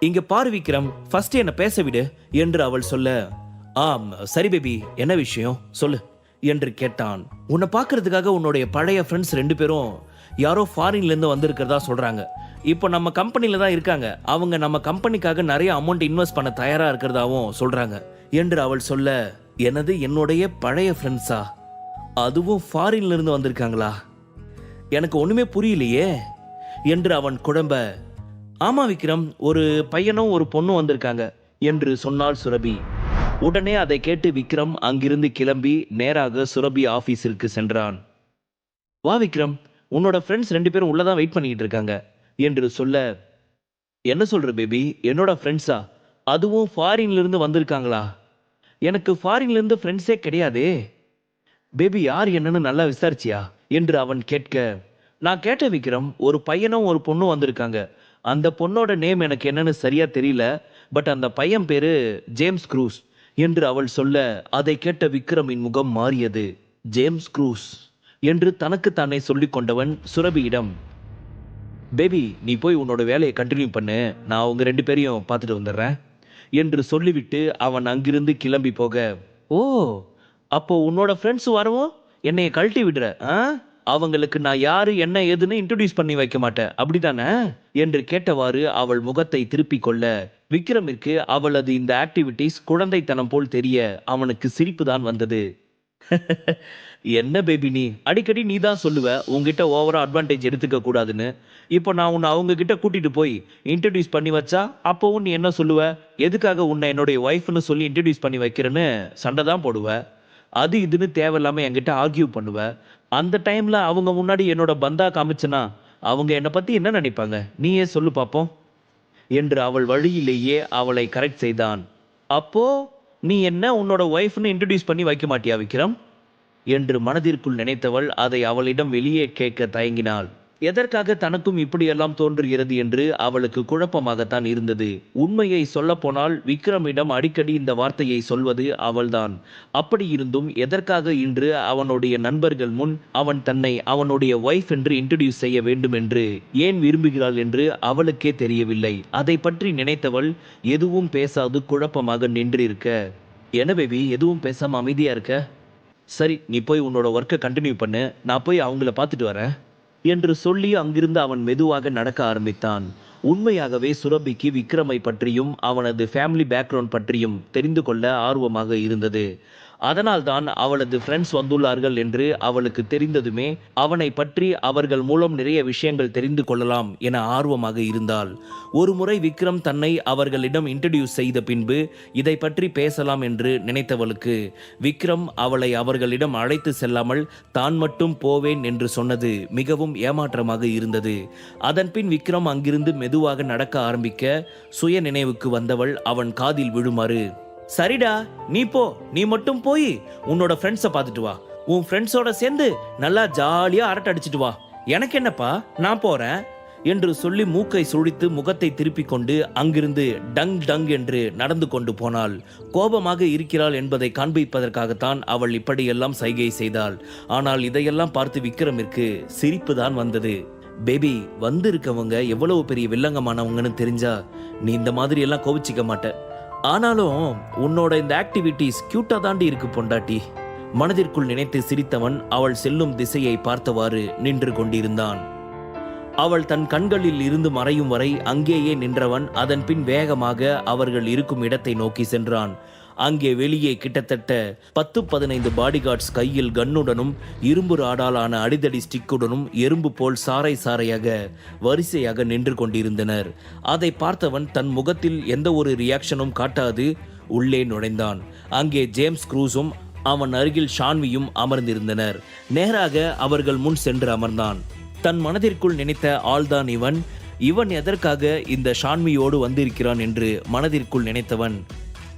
இங்க பாரு விக்ரம் ஃபர்ஸ்ட் என்ன பேச விடு என்று அவள் சொல்ல ஆம் சரி பேபி என்ன விஷயம்? சொல்லு. என்று கேட்டான். உன்னை பார்க்கறதுக்காக உன்னுடைய பழைய ஃப்ரெண்ட்ஸ் ரெண்டு பேரும் யாரோ ஃபாரின்ல இருந்து வந்திருக்கிறதா சொல்றாங்க. இப்போ நம்ம கம்பெனியில் தான் இருக்காங்க. அவங்க நம்ம கம்பெனிக்காக நிறைய அமௌண்ட் இன்வெஸ்ட் பண்ண தயாரா இருக்கிறதாவும் சொல்றாங்க. என்று அவள் சொல்ல எனது என்னுடைய பழைய ஃப்ரெண்ட்ஸா அதுவும் ஃபாரின்ல இருந்து வந்திருக்காங்களா? எனக்கு ஒண்ணுமே புரியலையே. என்று அவன் குழம்ப ஆமா விக்ரம் ஒரு பையனும் ஒரு பொண்ணும் வந்திருக்காங்க என்று சொன்னாள் சுரபி. உடனே அதை கேட்டு விக்ரம் அங்கிருந்து கிளம்பி நேராக சுரபி ஆஃபீஸிற்கு சென்றான். வா விக்ரம் உன்னோட ஃப்ரெண்ட்ஸ் ரெண்டு பேரும் உள்ளதான் வெயிட் பண்ணிக்கிட்டு இருக்காங்க என்று சொல்ல என்ன சொல்ற பேபி என்னோட ஃப்ரெண்ட்ஸா அதுவும் ஃபாரின்லேருந்து வந்திருக்காங்களா? எனக்கு ஃபாரின்லேருந்து ஃப்ரெண்ட்ஸே கிடையாதே. பேபி யார் என்னன்னு நல்லா விசாரிச்சியா? என்று அவன் கேட்க நான் கேட்ட விக்ரம் ஒரு பையனும் ஒரு பொண்ணும் வந்திருக்காங்க. அந்த பொண்ணோட நேம் எனக்கு என்னன்னு சரியா தெரியல பட் அந்த பையன் பேரு ஜேம்ஸ் க்ரூஸ் என்று அவள் சொல்ல அதை கேட்ட விக்ரமின் முகம் மாறியது. ஜேம்ஸ் க்ரூஸ் என்று தனக்கு தானே சொல்லிக் கொண்டவன் சுரபியிடம் பேபி நீ போய் உன்னோட வேலையை கண்டினியூ பண்ணு. நான் அவங்க ரெண்டு பேரையும் பார்த்துட்டு வந்துடுறேன் என்று சொல்லிவிட்டு அவன் அங்கிருந்து கிளம்பி போக ஓ அப்போ உன்னோட ஃப்ரெண்ட்ஸ் வரவும்? என்னைய கழட்டி விடுற ஆ? அவங்களுக்கு நான் யாரு என்ன ஏதுன்னு இன்ட்ரடியூஸ் பண்ணி வைக்க மாட்டேன். அப்படிதானே? என்று கேட்டவாறு அவள் முகத்தை திருப்பிக் கொள்ள விக்ரமிற்கு அவளது இந்த ஆக்டிவிட்டிஸ் குழந்தைத்தனம் போல் தெரிய அவனுக்கு சிரிப்பு தான் வந்தது. என்ன பேபி நீ? அடிக்கடி நீ தான் சொல்லுவ உங்ககிட்ட ஓவரா அட்வான்டேஜ் எடுத்துக்க கூடாதுன்னு. இப்போ நான் உன்னை அவங்க கிட்ட கூட்டிட்டு போய் இன்ட்ரடியூஸ் பண்ணி வச்சா அப்போவும் நீ என்ன சொல்லுவ? எதுக்காக உன்னை என்னுடைய ஒய்ஃப்னு சொல்லி இன்ட்ரடியூஸ் பண்ணி வைக்கிறேன்னு சண்டை தான் போடுவ. அது இதுன்னு தேவையில்லாம என்கிட்ட ஆர்கியூ பண்ணுவ. அந்த டைம்ல அவங்க முன்னாடி என்னோட பந்தா காமிச்சனா அவங்க என்னை பத்தி என்ன நினைப்பாங்க? நீயே சொல்லு பார்ப்போம் என்று அவள் வழியிலேயே அவளை கரெக்ட் செய்தான். அப்போ நீ என்ன உன்னோட ஒய்ஃப்னு இன்ட்ரடியூஸ் பண்ணி வைக்க மாட்டியா விக்ரம்? என்று மனதிற்குள் நினைத்தவள் அதை அவளிடம் வெளியே கேட்க தயங்கினாள். எதற்காக தனக்கும் இப்படியெல்லாம் தோன்றுகிறது என்று அவளுக்கு குழப்பமாகத்தான் இருந்தது. உண்மையை சொல்லப்போனால் விக்ரமிடம் அடிக்கடி இந்த வார்த்தையை சொல்வது அவள்தான். அப்படி இருந்தும் எதற்காக இன்று அவனுடைய நண்பர்கள் முன் அவன் தன்னை அவனுடைய ஒய்ஃப் என்று இன்ட்ரடியூஸ் செய்ய வேண்டும் என்று ஏன் விரும்புகிறாள் என்று அவளுக்கே தெரியவில்லை. அதை பற்றி நினைத்தவள் எதுவும் பேசாது குழப்பமாக நின்றிருக்க. என்ன எதுவும் பேசாம அமைதியா இருக்க? சரி நீ போய் உன்னோட ஒர்க்கை கண்டினியூ பண்ணு. நான் போய் அவங்கள பார்த்துட்டு வரேன். என்று சொல்லி அங்கிருந்து அவன் மெதுவாக நடக்க ஆரம்பித்தான். உண்மையாகவே சுரபிக்கு விக்ரமை பற்றியும் அவனது ஃபேமிலி பேக்ரவுண்ட் பற்றியும் தெரிந்து கொள்ள ஆர்வமாக இருந்தது. அதனால்தான் அவளது ஃப்ரெண்ட்ஸ் வந்துள்ளார்கள் என்று அவளுக்கு தெரிந்ததுமே அவனை பற்றி அவர்கள் மூலம் நிறைய விஷயங்கள் தெரிந்து கொள்ளலாம் என ஆர்வமாக இருந்தாள். ஒரு முறை விக்ரம் தன்னை அவர்களிடம் இன்ட்ரடியூஸ் செய்த பின்பு இதை பற்றி பேசலாம் என்று நினைத்தவளுக்கு விக்ரம் அவளை அவர்களிடம் அழைத்து செல்லாமல் தான் மட்டும் போவேன் என்று சொன்னது மிகவும் ஏமாற்றமாக இருந்தது. அதன்பின் விக்ரம் அங்கிருந்து மெதுவாக நடக்க ஆரம்பிக்க சுய நினைவுக்கு வந்தவள் அவன் காதில் விழுமாறு சரிடா நீ போ. நீ மட்டும் போய் உன்னோட ஃப்ரெண்ட்ஸை பார்த்துட்டு வா. உன் ஃப்ரெண்ட்ஸோட சேர்ந்து நல்லா ஜாலியா அரட்டை அடிச்சிட்டு வா. எனக்கு என்னப்பா? நான் போறேன். என்று சொல்லி மூக்கை சுழித்து முகத்தை திருப்பிக் கொண்டு அங்கிருந்து டங் டங் என்று நடந்து கொண்டு போனாள். கோபமாக இருக்கிறாள் என்பதை காண்பிப்பதற்காகத்தான் அவள் இப்படியெல்லாம் சைகை செய்தாள். ஆனால் இதையெல்லாம் பார்த்து விக்ரமிற்கு சிரிப்பு தான் வந்தது. பேபி வந்திருக்கவங்க எவ்வளவு பெரிய வில்லங்கமானவங்கன்னு தெரிஞ்சா நீ இந்த மாதிரி எல்லாம் கோவிச்சிக்க மாட்ட. ஆனாலும் உன்னோட இந்த ஆக்டிவிட்டிஸ் கியூட்டா தாண்டி இருக்கு பொண்டாட்டி. மனதிற்குள் நினைத்து சிரித்தவன் அவள் செல்லும் திசையை பார்த்தவாறு நின்று கொண்டிருந்தான். அவள் தன் கண்களில் இருந்து மறையும் வரை அங்கேயே நின்றவன் அதன் பின் வேகமாக அவர்கள் இருக்கும் இடத்தை நோக்கி சென்றான். அங்கே வெளியே கிட்டத்தட்ட பத்து பதினைந்து பாடிகார்ட்ஸ் கையில் கன்னுடனும் இரும்பு ராடாலான அடிதடி ஸ்டிக்குடனும் எறும்பு போல் சாறை சாறையாக வரிசையாக நின்று கொண்டிருந்தனர். அதை பார்த்தவன் தன் முகத்தில் எந்த ஒரு ரியாக்ஷனும் காட்டாது உள்ளே நுழைந்தான். அங்கே ஜேம்ஸ் க்ரூஸும் அவன் அருகில் ஷான்வியும் அமர்ந்திருந்தனர். நேராக அவர்கள் முன் சென்று அமர்ந்தான். தன் மனதிற்குள் நினைத்த ஆள்தான் இவன். இவன் எதற்காக இந்த ஷான்மியோடு வந்திருக்கிறான் என்று மனதிற்குள் நினைத்தவன்.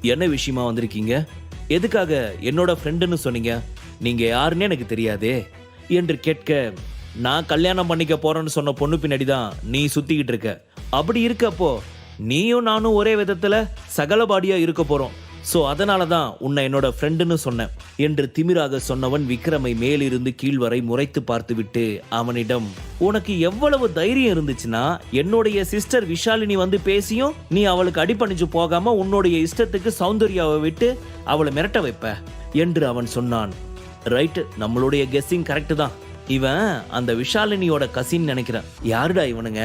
என்ன விஷயமா வந்திருக்கீங்க? எதுக்காக என்னோட ஃப்ரெண்டுன்னு சொன்னீங்க? நீங்க யாருன்னு எனக்கு தெரியாதே என்று கேட்க நான் கல்யாணம் பண்ணிக்க போறேன்னு சொன்ன பொண்ணு பின்னாடி தான் நீ சுத்திக்கிட்டு இருக்க. அப்படி இருக்கப்போ நீயும் நானும் ஒரே விதத்துல சகலபாடியா இருக்க போறோம். ஸோ அதனால தான் உன்னை என்னோட ஃப்ரெண்டுன்னு சொன்னேன். என்று திமிராக சொன்னவன் விக்ரமை மேலிருந்து கீழ் வரை முறைத்து பார்த்துவிட்டு அவனிடம் உனக்கு எவ்வளவு தைரியம் இருந்துச்சுன்னா என்னுடைய சிஸ்டர் விஷாலினி வந்து பேசியும் நீ அவளுக்கு அடிப்பணிஞ்சு போகாம உன்னுடைய இஷ்டத்துக்கு சௌந்தர்யாவை விட்டு அவளை மிரட்ட வைப்ப என்று அவன் சொன்னான். ரைட் நம்மளுடைய கெஸ்ஸிங் கரெக்டு தான். இவன் அந்த விஷாலினியோட கசின் நினைக்கிறேன். யாருடா இவனுங்க?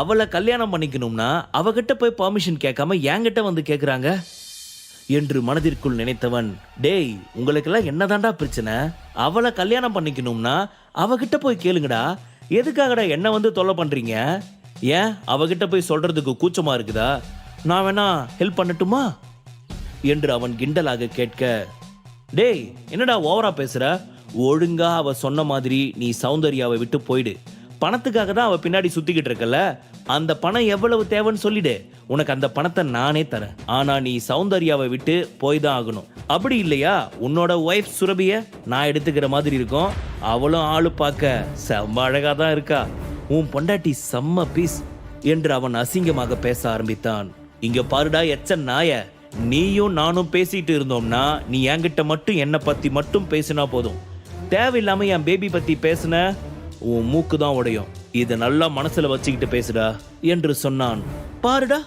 அவளை கல்யாணம் பண்ணிக்கணும்னா அவகிட்ட போய் பர்மிஷன் கேட்காம என்கிட்ட வந்து கேட்குறாங்க என்று மனதிற்குள் நினைத்தவன் டேய் உங்களுக்கெல்லாம் என்னதான்டா பிரச்சனை? அவளை கல்யாணம் பண்ணிக்கணும்னா அவகிட்ட போய் கேளுங்கடா. எதுக்காகடா என்ன வந்து தொல்லை பண்றீங்க? ஏன்? அவகிட்ட போய் சொல்றதுக்கு கூச்சமா இருக்குதா? நான் வேணா ஹெல்ப் பண்ணட்டுமா? என்று அவன் கிண்டலாக கேட்க டேய் என்னடா ஓவரா பேசுற? ஒழுங்கா அவ சொன்ன மாதிரி நீ சௌந்தர்யாவை விட்டு போயிடு. பணத்துக்காக தான் அவ பின்னாடி சுத்திக்கிட்டு இருக்கல அந்த பணம் எவ்வளவு தேவைன்னு சொல்லிடு. உனக்கு அந்த பணத்தை நானே தரேன். ஆனா நீ சௌந்தர்யாவை விட்டு போய் தான் ஆகணும். அப்படி இல்லையா? உன்னோட ஒய்ஃப் சுரபிய நான் எடுத்துக்கிற மாதிரி இருக்கும். அவளும் ஆளு பார்க்க செம்ம அழகா தான் இருக்கா. உன் பொண்டாட்டி செம்ம பீஸ் என்று அவன் அசிங்கமாக பேச ஆரம்பித்தான். இங்க பாருடா எச்ச நாய. நீயும் நானும் பேசிட்டு இருந்தோம்னா நீ என்கிட்ட மட்டும் என்னை பத்தி மட்டும் பேசினா போதும். தேவையில்லாம என் பேபி பத்தி பேசுன உன் மூக்கு தான் உடையும். இதை நல்லா மனசுல வச்சுக்கிட்டு பேசுடா என்று சொன்னான். பாருடா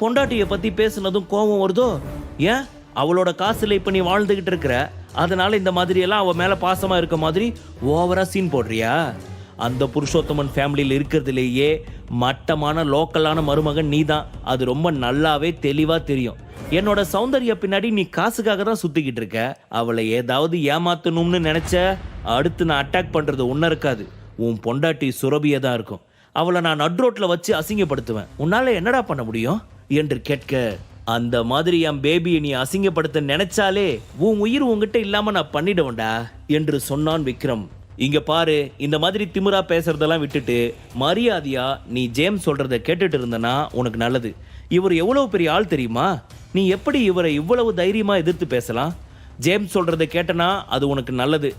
பொண்டாட்டிய பத்தி பேசுனதும் கோபம் வருதோ? ஏன்? அவளோட காசுல இப்ப நீ வாழ்ந்துகிட்டு இருக்கிற அதனால இந்த மாதிரி எல்லாம் அவ மேல பாசமா இருக்க மாதிரி ஓவரா சீன் போடுறியா? அந்த புருஷோத்தமன் ஃபேமிலியில் இருக்கிறதுலேயே மட்டமான லோக்கலான மருமகன் நீதான். அது ரொம்ப நல்லாவே தெளிவா தெரியும். என்னோட சௌந்தர்ய பின்னாடி நீ காசுக்காக தான் சுத்திக்கிட்டு இருக்க. அவளை ஏதாவது ஏமாத்தணும்னு நினைச்ச அடுத்து நான் அட்டாக் பண்றது ஒன்றும் இருக்காது. உன் பொண்டாட்டி சுரபியை தான் இருக்கும். அவளை நான் நட்ரோட்டில் வச்சு அசிங்கப்படுத்துவேன். உன்னால் என்னடா பண்ண முடியும்? என்று கேட்க அந்த மாதிரி என் பேபியை நீ அசிங்கப்படுத்த நினைச்சாலே உன் உயிர் உங்ககிட்ட இல்லாம நான் பண்ணிடுவேன்டா என்று சொன்னான் விக்ரம். இங்க பாரு இந்த மாதிரி திமிரா பேசுறதெல்லாம் விட்டுட்டு மரியாதையா நீ ஜேம்ஸ் சொல்றத கேட்டுட்டு இருந்தனா உனக்கு நல்லது. இவர் எவ்வளவு பெரிய ஆள் தெரியுமா? நீ எப்படி இவரை இவ்வளவு தைரியமா எதிர்த்து பேசலாம்? ஜேம்ஸ் சொல்றத கேட்டனா அது உனக்கு நல்லது.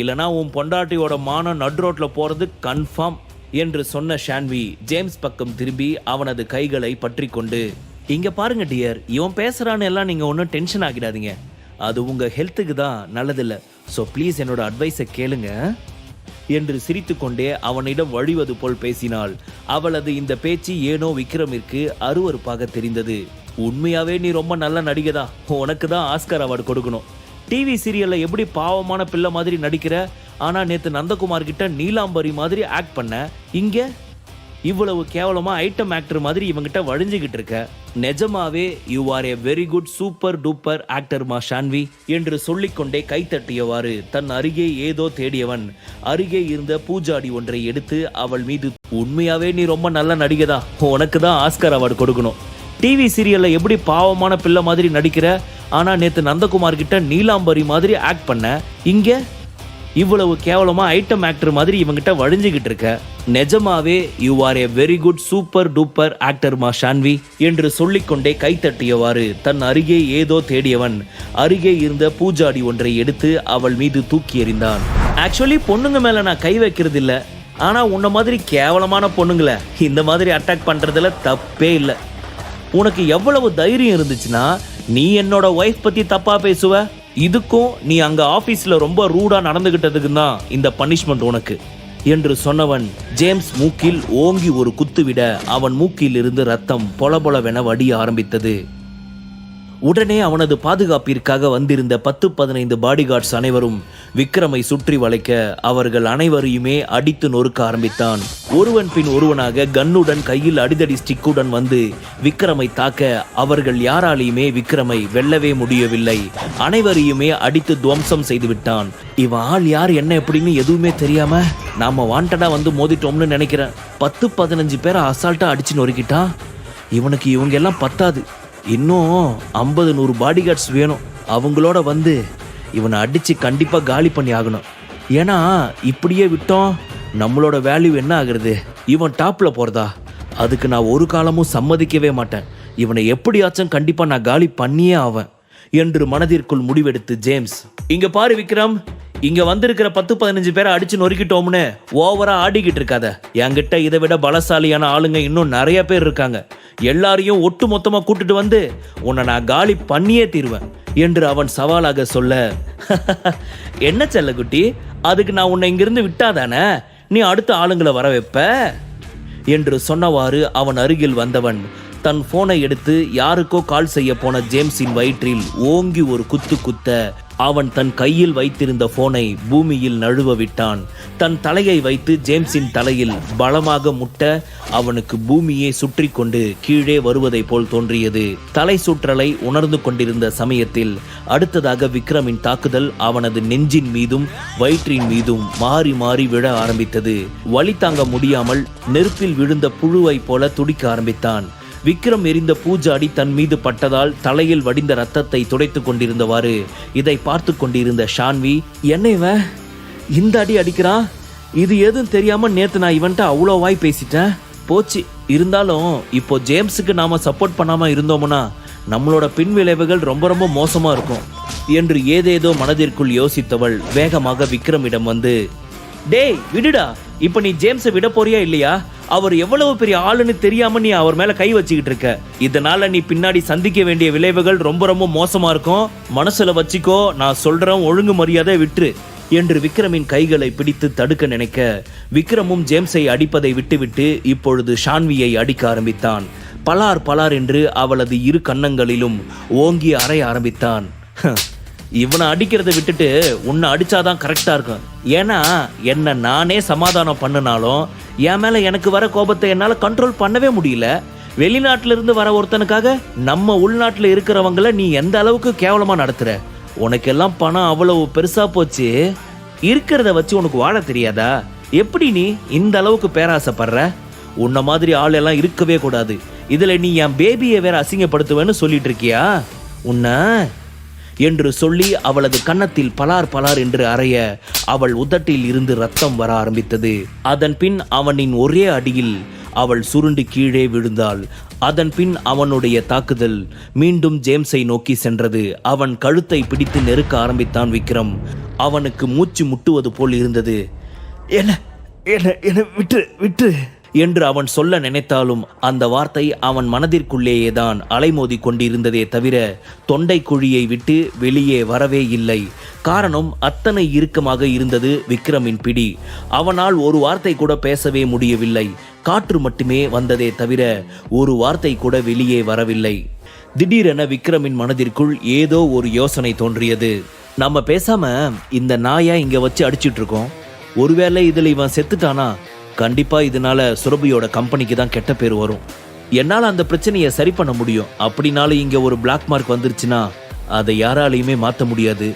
இல்லைனா உன் பொண்டாட்டியோட மானம் நட்ரோட்டில் போகிறது கன்ஃபார்ம் என்று சொன்ன ஷான்வி ஜேம்ஸ் பக்கம் திரும்பி அவனது கைகளை பற்றி கொண்டு இங்கே பாருங்க டியர் இவன் பேசுகிறான்னு எல்லாம் நீங்கள் ஒன்றும் டென்ஷன் ஆகிடாதீங்க. அது உங்கள் ஹெல்த்துக்கு தான் நல்லதில்ல. ஸோ ப்ளீஸ் என்னோட அட்வைஸை கேளுங்க. என்று சிரித்துக்கொண்டே அவனிடம் வழிவது போல் பேசினாள். அவளது இந்த பேச்சு ஏனோ விக்ரமிற்கு அருவருப்பாக தெரிந்தது. உண்மையாவே நீ ரொம்ப நல்ல நடிகை உனக்கு தான் ஆஸ்கர் அவார்டு கொடுக்கணும். டிவி சீரியலில் எப்படி பாவமான பிள்ளை மாதிரி நடிக்கிற? ஆனால் நேற்று நந்தகுமார் கிட்ட நீலாம்பரி மாதிரி ஆக்ட் பண்ண. இங்கே இவ்வளவு கேவலமாக ஐட்டம் ஆக்டர் மாதிரி இவங்கிட்ட வழிஞ்சிக்கிட்டு இருக்க. நிஜமாவே you are a very good super duper actor மா ஷான்வி என்று சொல்லிக்கொண்டே கைத்தட்டியவாறு தன் அருகே ஏதோ தேடியவன். அருகே இருந்த பூஜாடி ஒன்றை எடுத்து அவள் மீது உண்மையாவே நீ ரொம்ப நல்ல நடிகதா உனக்கு தான் ஆஸ்கர் அவார்டு கொடுக்கணும். டிவி சீரியலில் எப்படி பாவமான பிள்ளை மாதிரி நடிக்கிற? ஆனால் நேற்று நந்தகுமார் கிட்ட நீலாம்பரி மாதிரி ஆக்ட் பண்ண. இங்கே இவ்வளவு கேவலமாக ஐட்டம் ஆக்டர் மாதிரி இவங்கிட்ட வழிஞ்சுக்கிட்டு இருக்க. நிஜமாவே you are a very good super duper actor மா ஷான்வி என்று சொல்லிக்கொண்டே கைத்தட்டியவாறு தன் அருகே ஏதோ தேடியவன். அருகே இருந்த பூஜாடி ஒன்றை எடுத்து அவள் மீது தூக்கி எறிந்தான். ஆக்சுவலி பொண்ணுங்க மேலே நான் கை வைக்கிறது இல்லை ஆனால் உன்ன மாதிரி கேவலமான பொண்ணுங்களை இந்த மாதிரி அட்டாக் பண்ணுறதுல தப்பே இல்லை. உனக்கு எவ்வளவு தைரியம் இருந்துச்சுன்னா நீ என்னோட ஒய்ஃப் பத்தி தப்பா பேசுவ? இதுக்கும் நீ அங்க ஆபீஸ்ல ரொம்ப ரூடா நடந்துகிட்டதுக்கு தான் இந்த பனிஷ்மெண்ட் உனக்கு. என்று சொன்னவன் ஜேம்ஸ் மூக்கில் ஓங்கி ஒரு குத்துவிட அவன் மூக்கில் இருந்து ரத்தம் பொலபொலவென வடிய ஆரம்பித்தது. உடனே அவனது பாதுகாப்பிற்காக வந்திருந்த பத்து பதினைந்து பாடிகார்ட்ஸ் அனைவரும் விக்ரமை சுற்றி வளைக்க அவர்கள் அனைவரையுமே அடித்து நொறுக்க ஆரம்பித்தான். ஒருவன் பின் ஒருவனாக கன்னுடன் கையில் அடிதடி ஸ்டிக்குடன் வந்து விக்ரமை தாக்க அவர்கள் யாராலையுமே விக்ரமை வெல்லவே முடியவில்லை. அனைவரையுமே அடித்து துவம்சம் செய்து விட்டான் இவன் ஆள் யார் என்ன எப்படின்னு எதுவுமே தெரியாம நாம வாண்டடா வந்து மோதிட்டோம்னு நினைக்கிறேன். பத்து பதினஞ்சு பேரை அசால்ட்டா அடிச்சு நொறுக்கிட்டான் இவனுக்கு இவங்க எல்லாம் பத்தாது. இன்னும் ஐம்பது நூறு பாடிகார்ட்ஸ் வேணும். அவங்களோட வந்து இவனை அடித்து கண்டிப்பாக காலி பண்ணி ஆகணும். ஏன்னா இப்படியே விட்டோம் நம்மளோட வேல்யூ என்ன ஆகுறது? இவன் டாப்பில் போகிறதா அதுக்கு நான் ஒரு காலமும் சம்மதிக்கவே மாட்டேன். இவனை எப்படியாச்சும் கண்டிப்பாக நான் காலி பண்ணியே ஆவேன். என்று மனதிற்குள் முடிவெடுத்து ஜேம்ஸ் இங்கே பாரு விக்ரம் இங்க வந்திருக்கிற பத்து பதினஞ்சு பேரை அடிச்சு நொறுக்கிட்டோம்னு ஓவரா ஆடிக்கிட்டு இருக்காத. என்கிட்ட இதை விட பலசாலியான ஆளுங்க இன்னும் நிறைய பேர் இருக்காங்க. எல்லாரையும் ஒட்டு மொத்தமா கூட்டிட்டு வந்து உன்னை நான் காலி பண்ணியே தீருவேன் என்று அவன் சவாலாக சொல்ல என்ன செல்லக்குட்டி அதுக்கு நான் உன்னை இங்கிருந்து விட்டாதானே? நீ அடுத்த ஆளுங்களை வர வைப்ப? என்று சொன்னவாறு அவன் அருகில் வந்தவன் தன் போனை எடுத்து யாருக்கோ கால் செய்ய போன ஜேம்ஸின் வயிற்றில் ஓங்கி ஒரு குத்து குத்த அவன் தன் கையில் வைத்திருந்த போனை பூமியில் நழுவ விட்டான். தன் தலையை வைத்து ஜேம்ஸின் தலையில் பலமாக முட்ட அவனுக்கு பூமியே சுற்றி கொண்டு கீழே வருவதைப் போல் தோன்றியது. தலை சுற்றலை உணர்ந்து கொண்டிருந்த சமயத்தில் அடுத்ததாக விக்ரமின் தாக்குதல் அவனது நெஞ்சின் மீதும் வயிற்றின் மீதும் மாறி மாறி விழ ஆரம்பித்தது. வழி தாங்க முடியாமல் நெருப்பில் விழுந்த புழுவைப் போல துடிக்க ஆரம்பித்தான். விக்ரம் எரிந்த பூஜாடி தன் மீது பட்டதால் தலையில் வடிந்த ரத்தத்தை துடைத்து கொண்டிருந்தவாறு இதை பார்த்து கொண்டிருந்த ஷான்வி என்ன இவன்? இந்த அடி அடிக்கிறான்? இது எதுவும் தெரியாம நேத்து நான் இவன்ட்ட அவ்வளோ வாய் பேசிட்டேன். போச்சு. இருந்தாலும் இப்போ ஜேம்ஸுக்கு நாம சப்போர்ட் பண்ணாம இருந்தோம்னா நம்மளோட பின் விளைவுகள் ரொம்ப ரொம்ப மோசமா இருக்கும் என்று ஏதேதோ மனதிற்குள் யோசித்தவள் வேகமாக விக்ரமிடம் வந்து டேய் விடுடா. இப்ப நீ ஜேம்ஸை விட போறியா இல்லையா? அவர் எவ்வளவு பெரிய ஆளுன்னு தெரியாம நீ அவர் மேல கை வச்சுக்கிட்டு இருக்க. இதனால நீ பின்னாடி சந்திக்க வேண்டிய விளைவுகள் ரொம்ப ரொம்ப மோசமா இருக்கும். மனசுல வச்சுக்கோ நான் சொல்றேன் ஒழுங்கு மரியாதை விட்டுரு என்று விக்ரமின் கைகளை பிடித்து தடுக்க நினைக்க விக்ரமும் ஜேம்ஸை அடிப்பதை விட்டுவிட்டு இப்பொழுது ஷான்வியை அடிக்க ஆரம்பித்தான். பலார் பலார் என்று அவளது இரு கன்னங்களிலும் ஓங்கி அறைய ஆரம்பித்தான். இவனை அடிக்கிறத விட்டுட்டு உன்னை அடிச்சாதான் கரெக்டா இருக்கும். ஏன்னா என்னை நானே சமாதானம் பண்ணினாலும் என் மேல எனக்கு வர கோபத்தை என்னால கண்ட்ரோல் பண்ணவே முடியல. வெளிநாட்டிலிருந்து வர ஒருத்தனுக்காக நம்ம உள்நாட்டில் இருக்கிறவங்கள நீ எந்த அளவுக்கு கேவலமா நடத்துற? உனக்கெல்லாம் பணம் அவ்வளவு பெருசா போச்சு. இருக்கிறத வச்சு உனக்கு வாழ தெரியாதா? எப்படி நீ இந்த அளவுக்கு பேராசைப்படுற? உன்ன மாதிரி ஆள் எல்லாம் இருக்கவே கூடாது. இதுல நீ என் பேபியை வேற அசிங்கப்படுத்துவேன்னு சொல்லிட்டு இருக்கியா? உன்னை என்று சொல்லி அவளது கன்னத்தில் பலார் பலார் என்று அறைய அவள் உதட்டில் இருந்து ரத்தம் வர ஆரம்பித்தது. அதன் பின் அவனின் ஒரே அடியில் அவள் சுருண்டு கீழே விழுந்தாள். அதன் பின் அவனுடைய தாக்குதல் மீண்டும் ஜேம்ஸை நோக்கி சென்றது. அவன் கழுத்தை பிடித்து நெருக்க ஆரம்பித்தான் விக்ரம். அவனுக்கு மூச்சு முட்டுவது போல் இருந்தது. என்ன என்ன என்ன விட்டு விட்டு. என்று அவன் சொல்ல நினைத்தாலும் அந்த வார்த்தை அவன் மனதிற்குள்ளேயே தான் அலைமோதி கொண்டிருந்ததே தவிர தொண்டை குழியை விட்டு வெளியே வரவே இல்லை. காரணம் அத்தனை இறுக்கமாக இருந்தது விக்ரமின் பிடி. அவனால் ஒரு வார்த்தை கூட பேசவே முடியவில்லை. காற்று மட்டுமே வந்ததே தவிர ஒரு வார்த்தை கூட வெளியே வரவில்லை. திடீரென விக்ரமின் மனதிற்குள் ஏதோ ஒரு யோசனை தோன்றியது. நம்ம பேசாம இந்த நாயை இங்க வச்சு அடிச்சிட்டு இருக்கோம். ஒருவேளை இதுல இவன் செத்துட்டானா? கண்டிப்பாக இதனால சுரபியோட கம்பெனிக்கு தான் கெட்ட பேர் வரும். என்னால் அந்த பிரச்சனையை சரி பண்ண முடியும். அப்படினாலும் இங்கே ஒரு பிளாக் மார்க் வந்துருச்சுன்னா அதை யாராலையுமே மாற்ற முடியாது.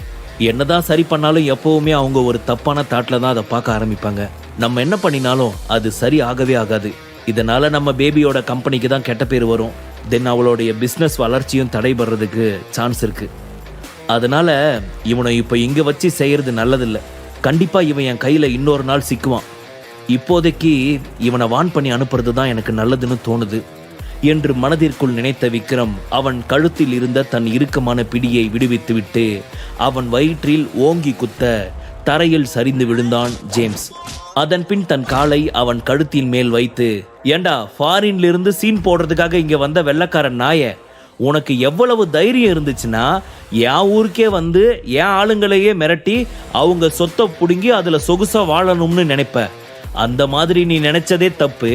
என்னதான் சரி பண்ணாலும் எப்போவுமே அவங்க ஒரு தப்பான தாட்டில் தான் அதை பார்க்க ஆரம்பிப்பாங்க. நம்ம என்ன பண்ணினாலும் அது சரி ஆகவே ஆகாது. இதனால் நம்ம பேபியோட கம்பெனிக்கு தான் கெட்ட பேர் வரும். தென் அவளுடைய பிஸ்னஸ் வளர்ச்சியும் தடைபடுறதுக்கு சான்ஸ் இருக்குது அதனால இவனை இப்போ இங்கே வச்சு செய்கிறது நல்லதில்லை. கண்டிப்பாக இவன் என் கையில் இன்னொரு நாள் சிக்குவான். இப்போதைக்கு இவனை வான் பண்ணி அனுப்புறது தான் எனக்கு நல்லதுன்னு தோணுது. என்று மனதிற்குள் நினைத்த விக்ரம் அவன் கழுத்தில் இருந்த தன் இறுக்கமான பிடியை விடுவித்துவிட்டு அவன் வயிற்றில் ஓங்கி குத்த தரையில் சரிந்து விழுந்தான் ஜேம்ஸ். அதன் பின் தன் காலை அவன் கழுத்தின் மேல் வைத்து ஏண்டா ஃபாரின்ல இருந்து சீன் போடுறதுக்காக இங்க வந்த வெள்ளக்காரன் நாய? உனக்கு எவ்வளவு தைரியம் இருந்துச்சுன்னா என் ஊருக்கே வந்து என் ஆளுங்களையே மிரட்டி அவங்க சொத்தை பிடுங்கி அதுல சொகுசா வாழணும்னு நினைப்பேன் அந்த மாதிரி நீ நினைச்சதே தப்பு.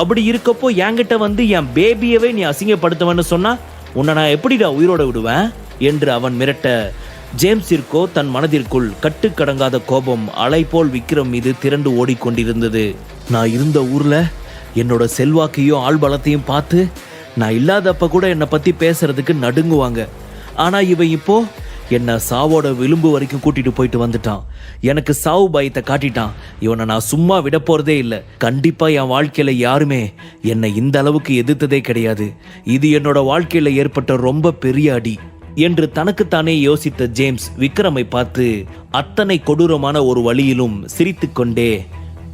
அப்படி இருக்கப்போ என்கிட்ட வந்து என் பேபியவே நீ அசிங்கப்படுத்துவன்னு சொன்னா உன்னை நான் எப்படிடா உயிரோட விடுவேன்? என்று அவன் மிரட்ட ஜேம்ஸிற்கோ தன் மனதிற்குள் கட்டுக்கடங்காத கோபம் அலை போல் விக்ரம் மீது திரண்டு ஓடிக்கொண்டிருந்தது. நான் இருந்த ஊர்ல என்னோட செல்வாக்கையும் ஆள்பலத்தையும் பார்த்து நான் இல்லாதப்ப கூட என்னை பத்தி பேசுறதுக்கு நடுங்குவாங்க. ஆனா இவன் இப்போ என்னை சாவோட விளிம்பு வரைக்கும் கூட்டிட்டு போயிட்டு வந்துட்டான். எனக்கு சாவு பயத்தை காட்டிட்டான். இவனை நான் சும்மா விட போறதே இல்லை. கண்டிப்பா என் வாழ்க்கையில யாருமே என்னை இந்த அளவுக்கு எதிர்த்ததே கிடையாது. இது என்னோட வாழ்க்கையில ஏற்பட்ட ரொம்ப பெரிய அடி. என்று தனக்குத்தானே யோசித்த ஜேம்ஸ் விக்ரமை பார்த்து அத்தனை கொடூரமான ஒரு வழியிலும் சிரித்துக்கொண்டே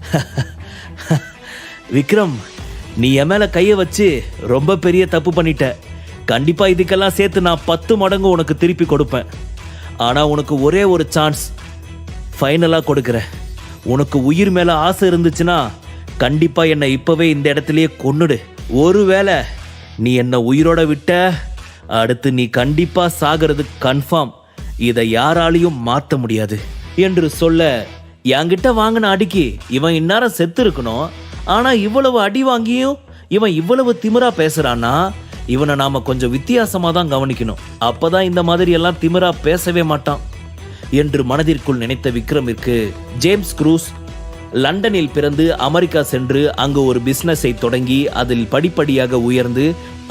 விக்ரம் நீ என் மேல கையை வச்சு ரொம்ப பெரிய தப்பு பண்ணிட்ட. கண்டிப்பா இதுக்கெல்லாம் சேர்த்து நான் பத்து மடங்கு உனக்கு திருப்பி கொடுப்பேன். ஆனால் உனக்கு ஒரே ஒரு சான்ஸ் ஃபைனலாக கொடுக்குறேன். உனக்கு உயிர் மேலே ஆசை இருந்துச்சுன்னா கண்டிப்பாக என்னை இப்போவே இந்த இடத்துலையே கொன்னுடு. ஒருவேளை நீ என்னை உயிரோட விட்ட அடுத்து நீ கண்டிப்பாக சாகிறது கன்ஃபார்ம் இதை யாராலையும் மாற்ற முடியாது. என்று சொல்ல என்கிட்ட வாங்கின அடிக்கு இவன் இந்நேரம் செத்து இருக்கணும். ஆனால் இவ்வளவு அடி வாங்கியும் இவன் இவ்வளவு திமிரா பேசுறான்னா இவனை நாம கொஞ்சம் வித்தியாசமா தான் கவனிக்கணும். அப்பதான் இந்த மாதிரி எல்லாம் திமிரா பேசவே மாட்டான். என்று மனதிற்குள் நினைத்த விக்ரமிற்கு ஜேம்ஸ் குரூஸ் லண்டனில் பிறந்து அமெரிக்கா சென்று அங்கு ஒரு பிசினஸை தொடங்கி அதில் படிப்படியாக உயர்ந்து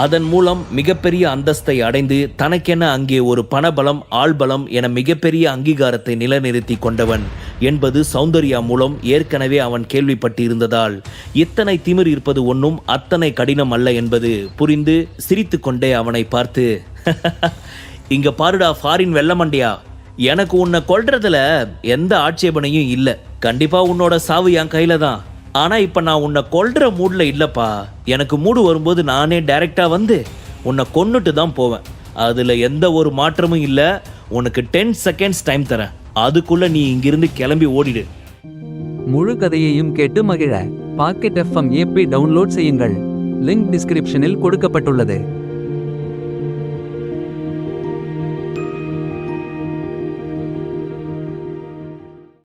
அதன் மூலம் மிகப்பெரிய அந்தஸ்தை அடைந்து தனக்கென அங்கே ஒரு பணபலம் ஆள்பலம் என மிகப்பெரிய அங்கீகாரத்தை நிலைநிறுத்தி கொண்டவன் என்பது சௌந்தர்யா மூலம் ஏற்கனவே அவன் கேள்விப்பட்டிருந்ததால் இத்தனை திமிர் இருப்பது ஒன்றும் அத்தனை கடினம் அல்ல என்பது புரிந்து சிரித்துக்கொண்டே அவனை பார்த்து இங்க பாருடா ஃபாரின் வெள்ளமண்டியா எனக்கு உன்னை கொல்றதுல எந்த ஆட்சேபனையும் இல்ல. கண்டிப்பா உன்னோட சாவு என் கையில தான். ஆனா இப்ப நான் உன்னை கொல்ற மூட்ல இல்லப்பா. எனக்கு மூடு வரும்போது நானே டைரக்டா வந்து உன்னை கொன்னுட்டு தான் போவேன். அதுல எந்த ஒரு மாற்றமும் இல்ல. உனக்கு டென் செகண்ட்ஸ் டைம் தரேன். அதுக்குள்ள நீ இங்கிருந்து கிளம்பி ஓடிடு. முழு கதையையும் கேட்டு மகிழ. பாக்கெட் எஃப்எம் ஏபி டவுன்லோட் செய்யுங்கள். லிங்க் டிஸ்கிரிப்ஷனில் கொடுக்கப்பட்டுள்ளது.